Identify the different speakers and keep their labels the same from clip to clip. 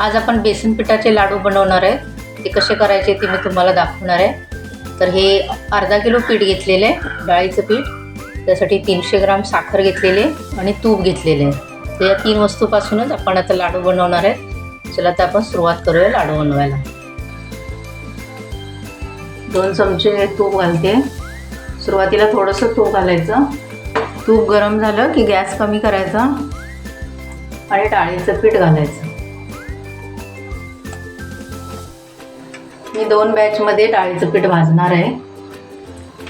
Speaker 1: आज आपण बेसन पिठाचे लाडू बनवणार आहे. ते कसे करायचे ते मी तुम्हाला दाखवणार आहे. तर हे अर्धा किलो पीठ घेतलेलं आहे डाळीचं पीठ. त्यासाठी तीनशे ग्राम साखर घेतलेले आणि तूप घेतलेले आहे. तर या तीन वस्तूपासूनच आपण आता लाडू बनवणार आहे. चला तर आपण सुरुवात करूया लाडू बनवायला. दोन चमचे तूप घालते. सुरुवातीला थोडंसं तूप घालायचं. तूप गरम झालं की गॅस कमी करायचा आणि डाळीचं पीठ घालायचं. मी दोन बॅचमध्ये डाळीचं पीठ भाजणार आहे.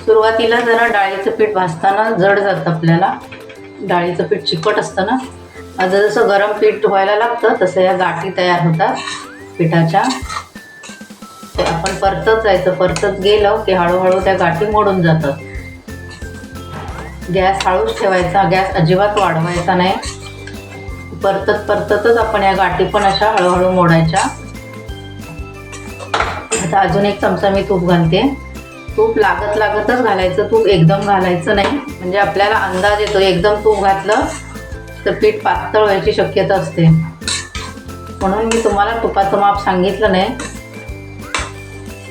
Speaker 1: सुरुवातीला जरा डाळीचं पीठ भाजताना जड जातं आपल्याला. डाळीचं पीठ चिकट असतं ना आता जसं गरम पीठ व्हायला लागतं तसं या गाठी तयार होतात पिठाच्या. ते आपण परतत जायचं परतत गेलं की हळूहळू त्या गाठी मोडून जातात. गॅस हळूच ठेवायचा गॅस अजिबात वाढवायचा नाही. परतत परततच आपण या गाठी पण अशा हळूहळू मोडायच्या. आता अजून एक चमचा मी तूप घालते. तूप लागत लागतच घालायचं तूप एकदम घालायचं नाही. म्हणजे आपल्याला अंदाज येतो एकदम तूप घातलं तर पीठ पातळ व्हायची शक्यता असते. म्हणून मी तुम्हाला तुपाचं माप सांगितलं नाही.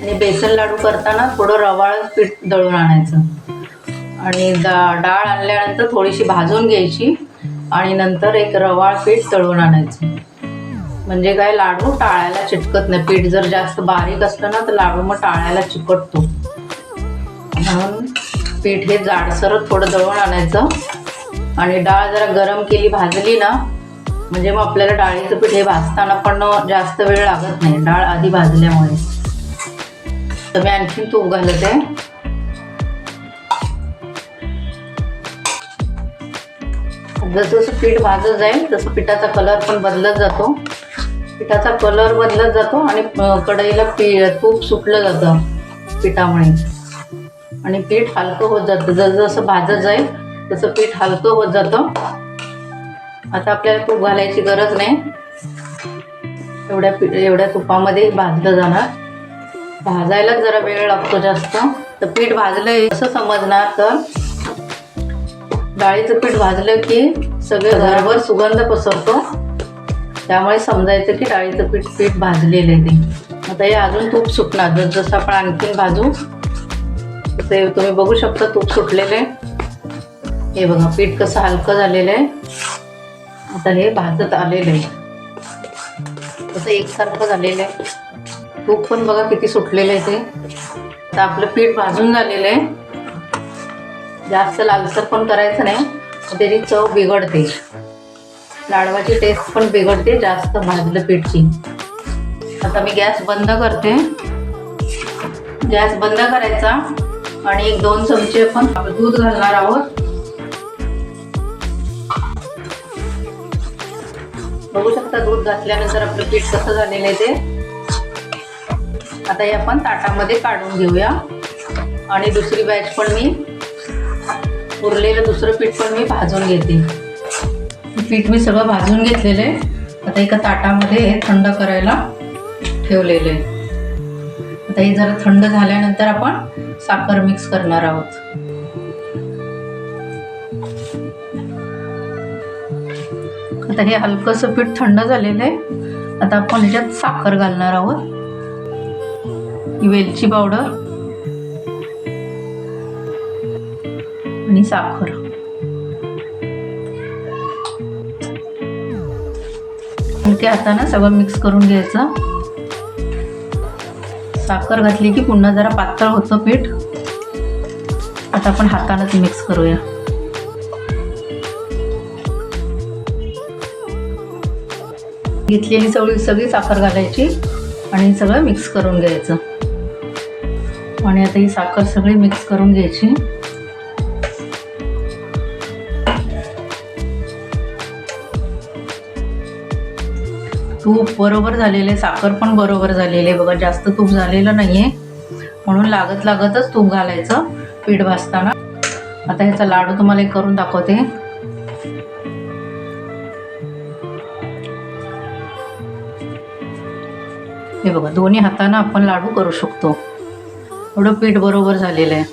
Speaker 1: आणि बेसन लाडू करताना थोडं रवाळच पीठ दळून आणायचं. आणि डा डाळ आणल्यानंतर थोडीशी भाजून घ्यायची आणि नंतर एक रवाळ पीठ तळून आणायचं. म्हणजे काय लाडू टाळायला चिटकत नाही. पीठ जर जास्त बारीक असलं ना तर लाडू मग टाळायला चिकटतो. म्हणून पीठ हे जाडसर थोडं दळून आणायचं. आणि डाळ जरा गरम केली भाजली ना म्हणजे मग आपल्याला डाळीचं पीठ हे भाजताना पण जास्त वेळ लागत नाही. डाळ आधी भाजल्यामुळे. तर मी आणखीन तूप घालत. आहे जसं जसं पीठ भाजत जाईल तसं पिठाचा कलर पण बदलत जातो. पिठाचा कलर बदलत जातो आणि कढईला पी तूप सुटलं जातं पिठामुळे. आणि पीठ हलकं होत जातं. जसं जसं भाजत जाईल तसं पीठ हलकं होत जातं. आता आपल्याला तूप घालायची गरज नाही. एवढ्या पी एवढ्या तुपामध्ये भाजलं जाणार. भाजायलाच जरा वेळ लागतो जास्त. तर पीठ भाजलं असं समजणार तर. डाळीचं पीठ भाजलं की सगळं घरभर सुगंध पसरतो. त्यामुळे समजायचं की डाळीचं पीठ पीठ भाजलेलं आहे ते. आता हे अजून तूप सुटणार. जस जसं आपण आणखीन भाजू ते तुम्ही बघू शकता तूप सुटलेलं आहे. हे बघा पीठ कसं हलकं झालेलं आहे. आता हे भाजत आलेलं आहे. तसं एकसारखं झालेलं आहे. तूप पण बघा किती सुटलेलं आहे ते. आता आपलं पीठ भाजून झालेलं आहे. जास्त लालसर पण करायचं नाही. त्याची चव बिघडते. लाडवाची टेस्ट पण बिघडते जास्त भाजलं पीठची. आता मी गॅस बंद करते. गॅस बंद करायचा. आणि एक दोन चमचे आपण दूध घालणार आहोत. बघू शकता दूध घातल्यानंतर आपलं पीठ कसं झालेलं आहे ते. आता हे आपण ताटामध्ये काढून घेऊया. आणि दुसरी बॅच पण मी उरलेलं दुसरं पीठ पण मी भाजून घेते. पीठ मी सगळं भाजून घेतलेलं. आहे आता एका ताटामध्ये हे थंड करायला ठेवलेलं. आहे आता हे जरा थंड झाल्यानंतर आपण साखर मिक्स करणार आहोत. आता हे हलकंसं पीठ थंड झालेलं आहे. आता आपण ह्याच्यात साखर घालणार आहोत. ही वेलची पावडर आणि साखर. हलक्या हातानं सगळं मिक्स करून घ्यायचं. साखर घातली की पुन्हा जरा पातळ होतं पीठ. आता आपण हातानंच मिक्स करूया. घेतलेली सगळी सगळी साखर घालायची आणि सगळं मिक्स करून घ्यायचं. आणि आता ही साखर सगळी मिक्स करून घ्यायची. तूप बरोबर झालेले साखर पण बरोबर झालेले. बघा जास्त तूप झालेलं नाहीये. म्हणून लागत लागतच तूप घालायचं पीठ भाजताना. आता ह्याचा लाडू तुम्हाला एक करून दाखवते. हे बघा दोन्ही हातानं आपण लाडू करू शकतो. एवढं पीठ बरोबर झालेलं आहे.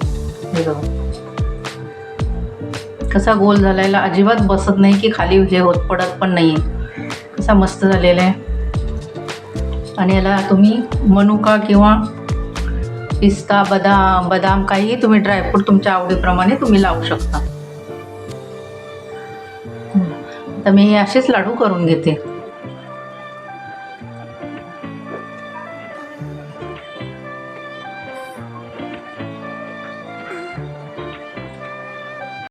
Speaker 1: हे बघा. कसा गोल झालेला अजिबात बसत नाही की खाली हे होत पडत पण नाही कसा मस्त झालेला आहे. आणि याला तुम्ही मनुका किंवा पिस्ता बदाम बदाम काहीही तुम्ही ड्रायफ्रूट तुमच्या आवडीप्रमाणे तुम्ही लावू शकता. तर मी हे असेच लाडू करून घेते.